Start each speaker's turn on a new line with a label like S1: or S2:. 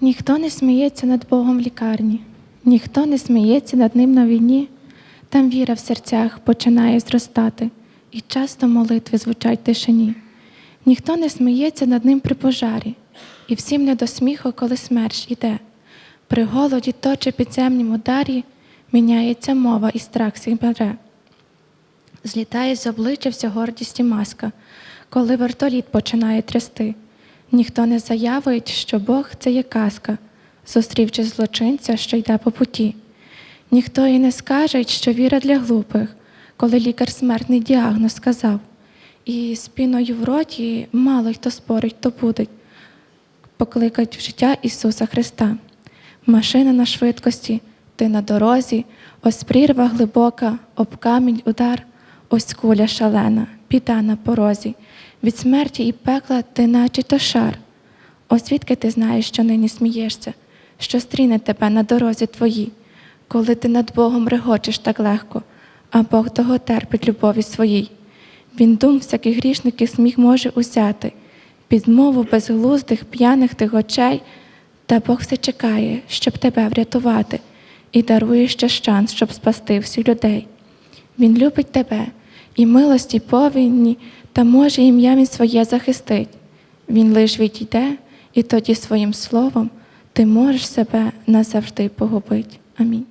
S1: Ніхто не сміється над Богом в лікарні, ніхто не сміється над ним на війні. Там віра в серцях починає зростати, і часто молитви звучать в тишині. Ніхто не сміється над ним при пожарі, і всім не до сміху, коли смерч іде. При голоді точе підземнім ударі міняється мова і страх всіх бере. Злітає з обличчя вся гордість і маска, коли вертоліт починає трясти. Ніхто не заявить, що Бог це є казка, зустрівши злочинця, що йде по путі. Ніхто і не скаже, що віра для глупих, коли лікар смертний діагноз сказав. І з піною в роті мало хто спорить, то буде покликать в життя Ісуса Христа. Машина на швидкості, ти на дорозі, ось прірва глибока, об камінь удар, ось куля шалена, біда на порозі. Від смерті і пекла ти наче то шар. Ось звідки ти знаєш, що нині смієшся, що стріне тебе на дорозі твоїй, коли ти над Богом регочеш так легко, а Бог того терпить любові своїй. Він дум всяких грішників сміх може узяти, підмову безглуздих, п'яних тих очей, та Бог все чекає, щоб тебе врятувати, і дарує ще шанс, щоб спасти всіх людей. Він любить тебе і милості повинні, та може ім'я він своє захистить. Він лиш відійде, і тоді своїм словом ти можеш себе назавжди погубить. Амінь.